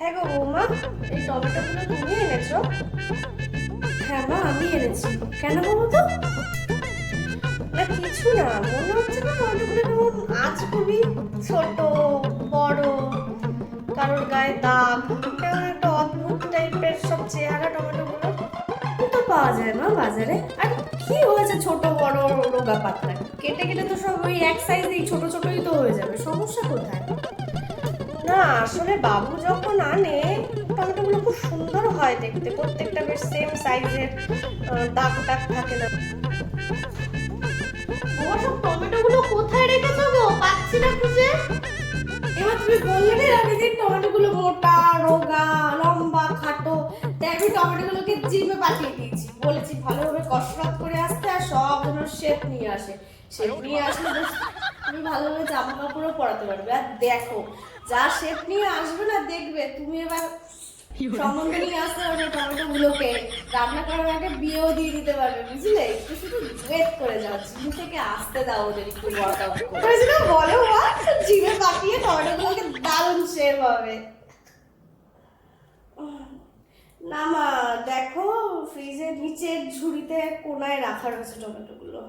হ্যাঁ গো বৌমা, এই টমেটোগুলো তুমি এনেছো? হ্যাঁ মা, আমি এনেছি। কেন বলো তো? না, কিছু না, মনে হচ্ছে না টমেটোগুলো কেমন আজ খুবই ছোট, বড়, কারোর গায়ে দাগ, কেমন একটা অদ্ভুত টাইপের সব চেহারা টমেটোগুলো তো পাওয়া যায় মা, বাজারে। আর কি হয়েছে ছোট, বড়, রোগা পাতলা? কেটে কেটে তো সব ওই এক সাইজেই ছোট, ছোটই তো হয়ে যাবে। না আসলে বাবু যখন আনে টমেটোগুলো খুব সুন্দর হয় দেখতে। প্রত্যেকটা বেশ সেম সাইজের দাগ দাগ থাকে না। সব টমেটোগুলো কোথায় রেখেছো গো? পাচ্ছি না খুঁজে। এবার তুমি বললে না আগের টমেটোগুলো মোটা রোগা লম্বা খাটো। তাই আমি টমেটোগুলোকে জিমে পাঠিয়ে দিয়েছি। বলেছি ভালোভাবে কসরত করে আসতে আর সব যেন শেপ নিয়ে আসে। শেপ নিয়ে আসলে তুমি ভালোভাবে জামা কাপড়ও পরাতে পারবে। আর দেখো যা শেপ নিয়ে আসবে না দেখবে তুমি এবার সম্বন্ধ নিয়ে আসতে পারবে টমেটো গুলোকে রান্না করার আগে বিয়েও দিয়ে দিতে পারবে বুঝলে? একটু শুধু ওয়েট করে যাও জিম থেকে আসতে দাও ওদের একটু করে। বলো মা জিমে পাঠিয়ে টমেটো গুলোকে দারুণ শেপ হবে। না মা দেখো ফ্রিজের নিচের ঝুড়িতে কোনায় রাখা রয়েছে টমেটোগুলো।